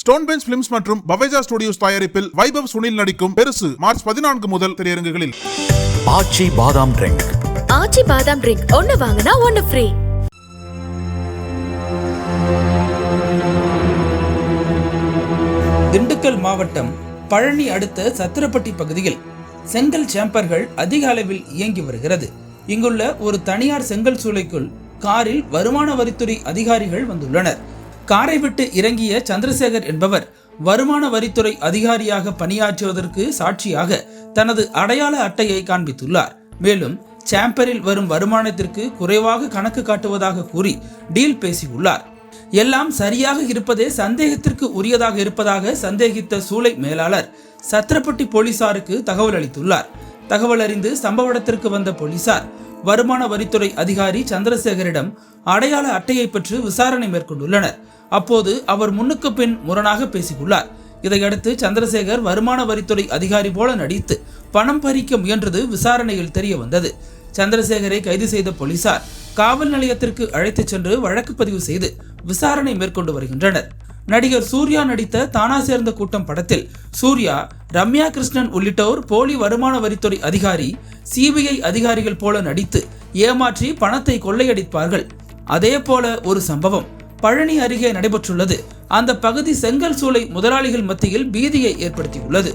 Stone bench films மற்றும் Baweja studios தயாரிப்பில் வைபவ் சுனில் நடிக்கும் பெருசு மார்ச் பதினான்கு முதல் திரையரங்குகளில். ஆச்சி பாதாம் ட்ரிங்க். ஆச்சி பாதாம் ட்ரிங்க். ஒன்னு வாங்கினா ஒன்னு ஃப்ரீ திண்டுக்கல் மாவட்டம் பழனி அடுத்த சத்திரப்பட்டி பகுதியில் செங்கல் சேம்பர்கள் அதிக அளவில் இயங்கி வருகிறது. இங்குள்ள ஒரு தனியார் செங்கல் சூளைக்குள் காரில் வருமான வரித்துறை அதிகாரிகள் வந்துள்ளனர். காரை விட்டு இறங்கிய சந்திரசேகர் என்பவர் வருமான வரித்துறை அதிகாரியாக பணியாற்றுவதற்கு சாட்சியாக தனது அடையாள அட்டையை காண்பித்துள்ளார். மேலும் சாம்பரில் வரும் வருமானத்திற்கு குறைவாக கணக்கு காட்டுவதாக கூறி டீல் பேசியுள்ளார். எல்லாம் சரியாக இருப்பதே சந்தேகத்திற்கு உரியதாக இருப்பதாக சந்தேகித்த சூளை மேலாளர் சத்திரப்பட்டி போலீசாருக்கு தகவல் அளித்துள்ளார். தகவல் அறிந்து சம்பவ இடத்திற்கு வந்த போலீசார் வருமான வரித்துறை அதிகாரி சந்திரசேகரிடம் அடையாள அட்டையை பெற்று விசாரணை மேற்கொண்டுள்ளனர். அப்போது அவர் முன்னுக்கு பின் முரணாக பேசியுள்ளார். இதையடுத்து சந்திரசேகர் வருமான வரித்துறை அதிகாரி போல நடித்து பணம் பறிக்க முயன்றது விசாரணையில் தெரிய வந்தது சந்திரசேகரை கைது செய்த போலீசார் காவல் நிலையத்திற்கு அழைத்துச் சென்று வழக்கு பதிவு செய்து விசாரணை மேற்கொண்டு வருகின்றனர். நடிகர் சூர்யா நடித்த தானா சேர்ந்த கூட்டம் படத்தில் சூர்யா ரம்யா கிருஷ்ணன் உள்ளிட்டோர் போலி வருமான வரித்துறை அதிகாரி சிபிஐ அதிகாரிகள் போல நடித்து ஏமாற்றி பணத்தை கொள்ளையடிப்பார்கள். அதே போல ஒரு சம்பவம். பழனி அருகே நடைபெற்றுள்ளது. அந்த பகுதி செங்கல் சூளை முதலாளிகள் மத்தியில் பீதியை ஏற்படுத்தியுள்ளது.